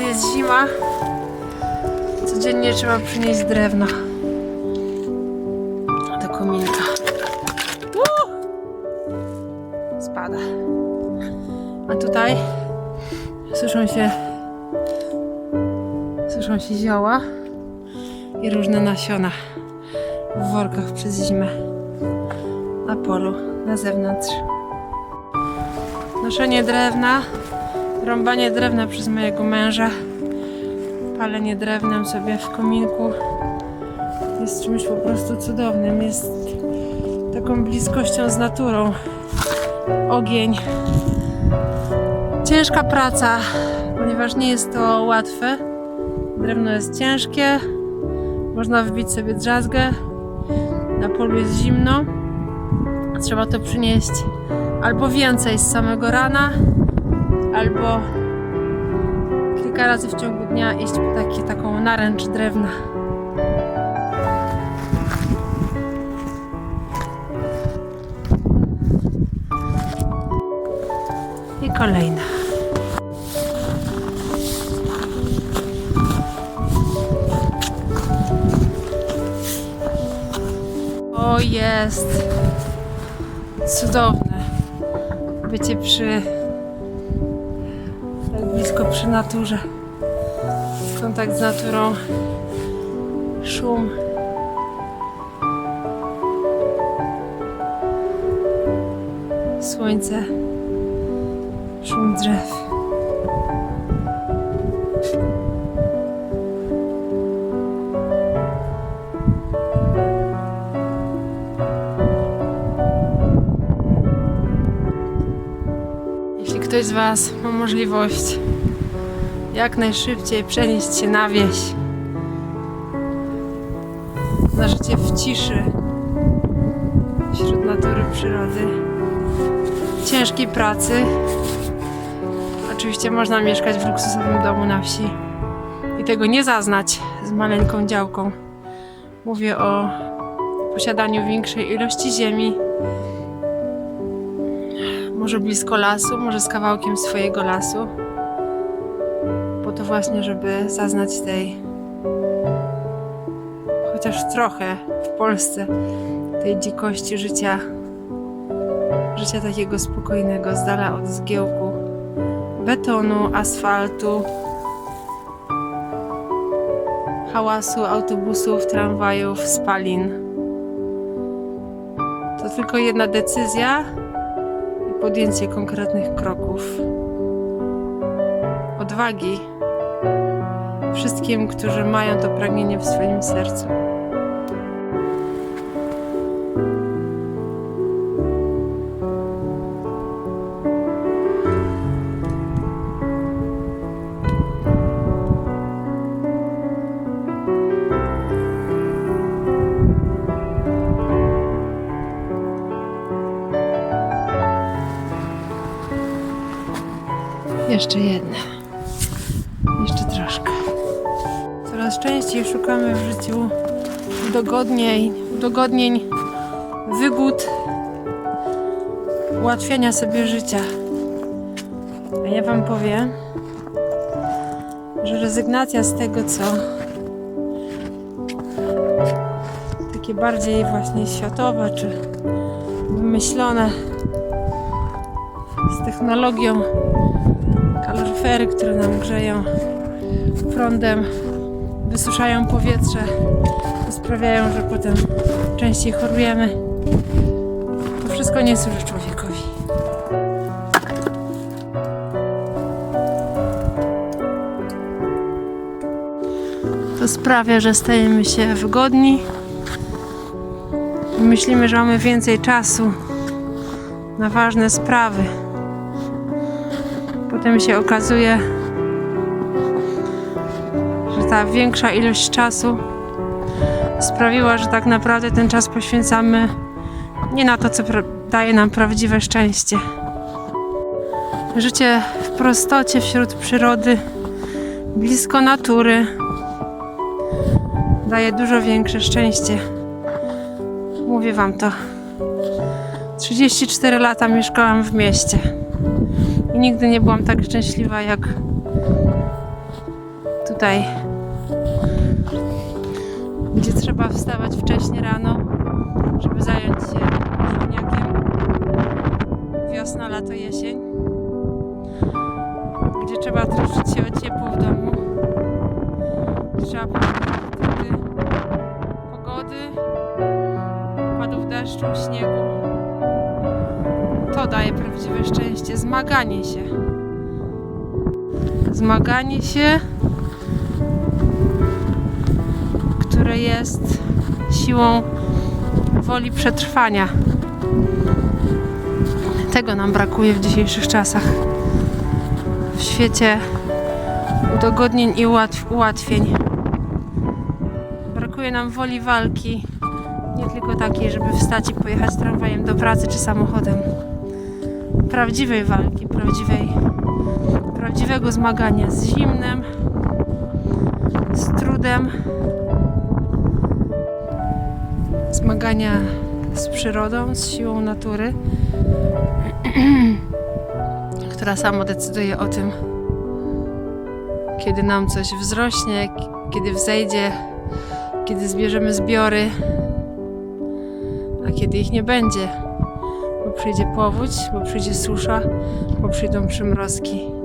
kiedy jest zima, codziennie trzeba przynieść drewno do kominka. Spada. A tutaj suszą się suszą się zioła i różne nasiona w workach przez zimę na polu, na zewnątrz. Noszenie drewna, rąbanie drewna przez mojego męża, palenie drewnem sobie w kominku jest czymś po prostu cudownym. Jest taką bliskością z naturą. Ogień. Ciężka praca, ponieważ nie jest to łatwe. Drewno jest ciężkie, można wbić sobie drzazgę, na polu jest zimno. Trzeba to przynieść albo więcej z samego rana, albo kilka razy w ciągu dnia iść po taki, taką naręcz drewna. I kolejna. O, jest cudowne bycie przy tak blisko przy naturze. Kontakt z naturą, szum. Słońce, szum drzew. Ktoś z Was ma możliwość jak najszybciej przenieść się na wieś, na życie w ciszy, wśród natury, przyrody, ciężkiej pracy. Oczywiście można mieszkać w luksusowym domu na wsi i tego nie zaznać z maleńką działką. Mówię o posiadaniu większej ilości ziemi, może blisko lasu, może z kawałkiem swojego lasu. Po to właśnie, żeby zaznać tej, chociaż trochę w Polsce, tej dzikości życia, życia takiego spokojnego, z dala od zgiełku betonu, asfaltu, hałasu autobusów, tramwajów, spalin. To tylko jedna decyzja, podjęcie konkretnych kroków. Odwagi wszystkim, którzy mają to pragnienie w swoim sercu. Jeszcze jedna. Jeszcze troszkę. Coraz częściej szukamy w życiu udogodnień, udogodnień, wygód, ułatwiania sobie życia. A ja Wam powiem, że rezygnacja z tego, co takie bardziej właśnie światowe czy wymyślone z technologią kaloryfery, które nam grzeją prądem, wysuszają powietrze, sprawiają, że potem częściej chorujemy. To wszystko nie służy człowiekowi. To sprawia, że stajemy się wygodni. i Myślimy, że mamy więcej czasu na ważne sprawy. Potem się okazuje, że ta większa ilość czasu sprawiła, że tak naprawdę ten czas poświęcamy nie na to, co daje nam prawdziwe szczęście. Życie w prostocie wśród przyrody, blisko natury, daje dużo większe szczęście. Mówię Wam to. 34 lata mieszkałam w mieście. Nigdy nie byłam tak szczęśliwa jak tutaj, gdzie trzeba wstawać wcześnie rano, żeby zająć się ziemniakiem. Wiosna, lato, jesień. Gdzie trzeba troszczyć się o ciepło w domu. Trzeba pogody, padów deszczu, śniegu. To daje prawdziwe szczęście. Zmaganie się. Zmaganie się, które jest siłą woli przetrwania. Tego nam brakuje w dzisiejszych czasach. W świecie udogodnień i ułatw- ułatwień. Brakuje nam woli walki. Nie tylko takiej, żeby wstać i pojechać tramwajem do pracy czy samochodem. Prawdziwej walki, prawdziwej, prawdziwego zmagania z zimnem, z trudem, zmagania z przyrodą, z siłą natury, która sama decyduje o tym, kiedy nam coś wzrośnie, kiedy wzejdzie, kiedy zbierzemy zbiory, a kiedy ich nie będzie, przyjdzie powódź, bo przyjdzie susza, bo przyjdą przymrozki.